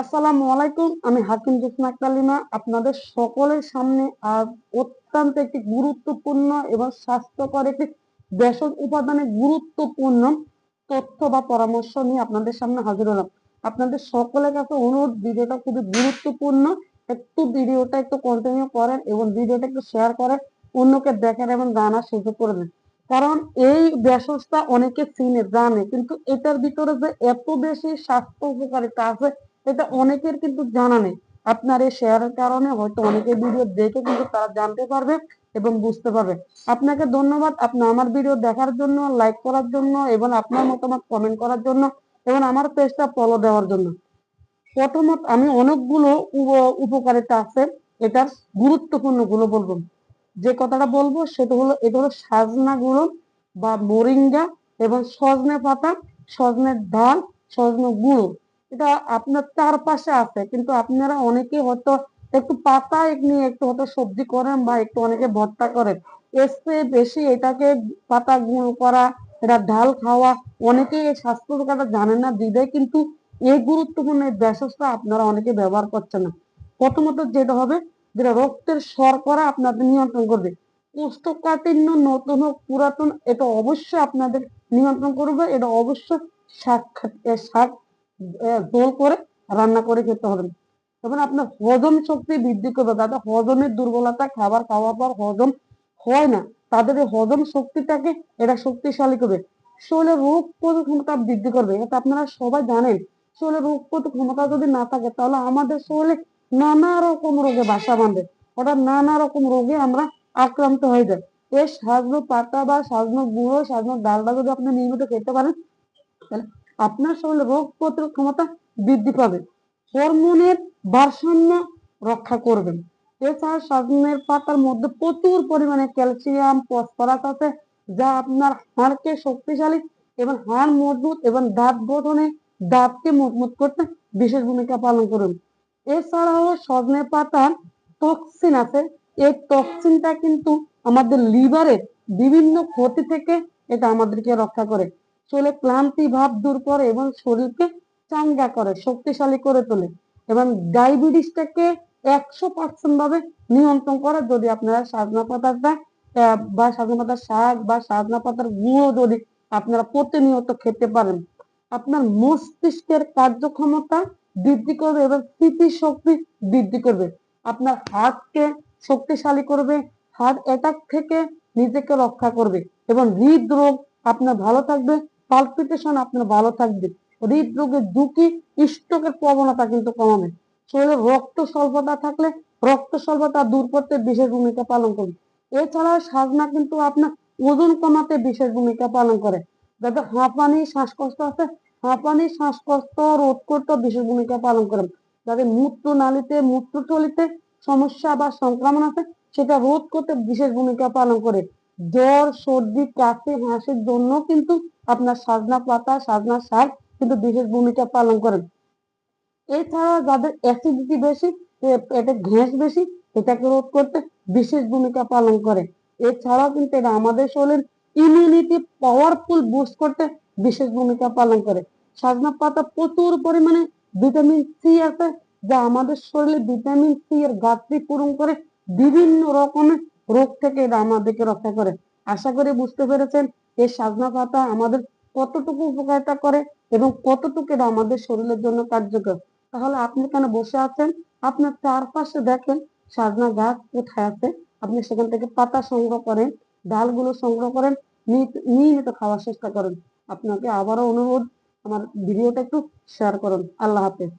আসসালামু আলাইকুম, আমি হাকিম জুসনা কালিমা, আপনাদের সকলের সামনে আজ অত্যন্ত একটি গুরুত্বপূর্ণ এবং স্বাস্থ্যকর একটি ভেষজ উপাদানের গুরুত্বপূর্ণ তথ্য বা পরামর্শ নিয়ে আপনাদের সামনে হাজির হলাম। আপনাদের সকলের কাছে অনুরোধ, ভিডিওটা খুবই গুরুত্বপূর্ণ। একটু ভিডিওটা একটু কন্টিনিউ করেন এবং ভিডিওটা একটু শেয়ার করেন, অন্যকে দেখেন এবং জানার সুযোগ করে দেন। কারণ এই ভেষজটা অনেকে চিনে, জানে, কিন্তু এটার ভিতরে যে এত বেশি স্বাস্থ্য উপকারিতা আছে এটা অনেকের কিন্তু জানা নেই। আপনার এই শেয়ারের কারণে হয়তো অনেকে ভিডিও দেখে কিন্তু তারা জানতে পারবে এবং বুঝতে পারবে। আপনাকে ধন্যবাদ। আপনি আমার ভিডিও দেখার জন্য লাইক করার জন্য এবং আপনার মতামত কমেন্ট করার জন্য এবং আমার পেজটা ফলো দেওয়ার জন্য। প্রথমত আমি অনেকগুলো উপ- উপকারিতা আছে, এটার গুরুত্বপূর্ণগুলো বলব। যে কথাটা বলব সেটা হলো, এটা হলো সাজনা গুঁড়ো বা মোরিঙ্গা এবং সজনে পাতা, সজনের ডাল, সজনে গুঁড়ো। এটা আপনার চারপাশে আছে, কিন্তু আপনারা অনেকে হয়তো একটু পাতা নিয়ে একটু হয়তো সবজি করেন বা একটু অনেকে ভর্তা করেন। এর চেয়ে বেশি এটাকে পাতা গুঁড়ো করা, এটা ডাল খাওয়া, অনেকেই এই স্বাস্থ্য কথাটা জানেন না, দিদে, কিন্তু এই গুরুত্বপূর্ণ এই ভেষজটা আপনারা অনেকে ব্যবহার করছেন না। প্রথমত যেটা হবে, যেটা রক্তের শর্করা আপনাদের নিয়ন্ত্রণ করবে। কোষ্ঠকাঠিন্য নতুন হোক পুরাতন, এটা অবশ্যই আপনাদের নিয়ন্ত্রণ করবে, এটা অবশ্যই খা- শাক ঝোল করে রান্না করে খেতে হবে তখন আপনার হজম শক্তি বৃদ্ধি করবে। যাদের হজমের দুর্বলতা খাবার খাওয়ার পর হজম হয় না, তাদের হজম শক্তিটাকে এটা শক্তিশালী করবে। শরীরে রোগ প্রতিরোধ ক্ষমতা বৃদ্ধি করবে। এটা আপনারা সবাই জানেন। শরীরে রোগ প্রতিরোধ ক্ষমতা যদি না থাকে, তাহলে আমাদের শরীরে নানা রকম রোগে বাসা বাঁধে। অর্থাৎ নানা রকম রোগে আমরা আক্রান্ত হয়ে যাই। এই সাজনো পাতা বা সাজনো গুঁড়ো, সাজনো ডালটা যদি আপনি নিয়মিত খেতে পারেন, তাহলে আপনার শরীরে রোগ প্রতিরোধ ক্ষমতা বৃদ্ধি পাবে। হরমোনের ভারসাম্য রক্ষা করবেন এছাড়া সজনের পাতার মধ্যে প্রচুর পরিমাণে ক্যালসিয়াম, ফসফরাস আছে, যা আপনার হাড়কে শক্তিশালী এবং হাড় মজবুত এবং দাঁত গঠনে দাঁতকে মজবুত করতে বিশেষ ভূমিকা পালন করুন এছাড়াও সজনে পাতার টক্সিন আছে। এই টক্সিনটা কিন্তু আমাদের লিভারের বিভিন্ন ক্ষতি থেকে এটা আমাদেরকে রক্ষা করে। শরীরে ক্লান্তি ভাব দূর করে এবং শরীরকে চাঙ্গা করে, শক্তিশালী করে তোলে এবং ডায়াবেটিসটাকে একশো পার্সেন্ট ভাবে নিয়ন্ত্রণ করে যদি আপনারা সাজনা পাতাটা বা সাজনা পাতার শাক বা সাজনা পাতার গুঁড়ো যদি আপনারা প্রতিনিয়ত খেতে পারেন, আপনার মস্তিষ্কের কার্যক্ষমতা বৃদ্ধি করবে এবং স্মৃতি শক্তি বৃদ্ধি করবে। আপনার হার্টকে শক্তিশালী করবে, হার্ট অ্যাটাক থেকে নিজেকে রক্ষা করবে এবং হৃদরোগ আপনার ভালো থাকবে পালপিটেশন আপনার ভালো থাকবে। হৃদরোগের ঝুঁকি, স্ট্রোকের প্রবণতা কিন্তু কমাবে শরীরে রক্ত স্বল্পতা থাকলে রক্ত স্বল্পতা দূর করতে বিশেষ ভূমিকা পালন করবে এছাড়া সাজনা কিন্তু আপনার ওজন কমাতে বিশেষ ভূমিকা পালন করে। যাদের হাঁপানি, শ্বাসকষ্ট আছে, হাঁপানি, শ্বাসকষ্ট রোধ করতে বিশেষ ভূমিকা পালন করে। যাদের মূত্র নালীতে মূত্রথলিতে সমস্যা বা সংক্রমণ আছে, সেটা রোধ করতে বিশেষ ভূমিকা পালন করে। জ্বর, সর্দি, কাশি, হাসির জন্য কিন্তু আপনার সাজনা পাতা সাজনা শাক কিন্তু বিশেষ ভূমিকা পালন করেন এছাড়া যাদের অ্যাসিডিটি বেশি পেটে গ্যাস বেশি, এটাকে রোধ করতে বিশেষ ভূমিকা পালন করে। এছাড়াও কিন্তু এটা আমাদের শরীরের ইমিউনিটি পাওয়ারফুল বুস্ট করতে বিশেষ ভূমিকা পালন করে। সজনা পাতা প্রচুর পরিমাণে ভিটামিন সি আছে, যা আমাদের শরীরে ভিটামিন সি এর ঘাটতি পূরণ করে বিভিন্ন রকমের রোগ থেকে আমাদেরকে রক্ষা করে। আশা করি বুঝতে পেরেছেন এই সাজনা পাতা আমাদের কতটুকু উপকারিতা করে এবং কতটুকু এটা আমাদের শরীরের জন্য কার্যকর। তাহলে আপনি কেন বসে আছেন, আপনার চারপাশে দেখেন সাজনা গাছ কোথায় আছে। আপনি সেখান থেকে পাতা সংগ্রহ করেন, ডালগুলো সংগ্রহ করেন নিয়মিত খাওয়ার চেষ্টা করেন। আপনাকে আবারও অনুরোধ, আমার ভিডিওটা একটু শেয়ার করুন। আল্লাহ হাফেজ।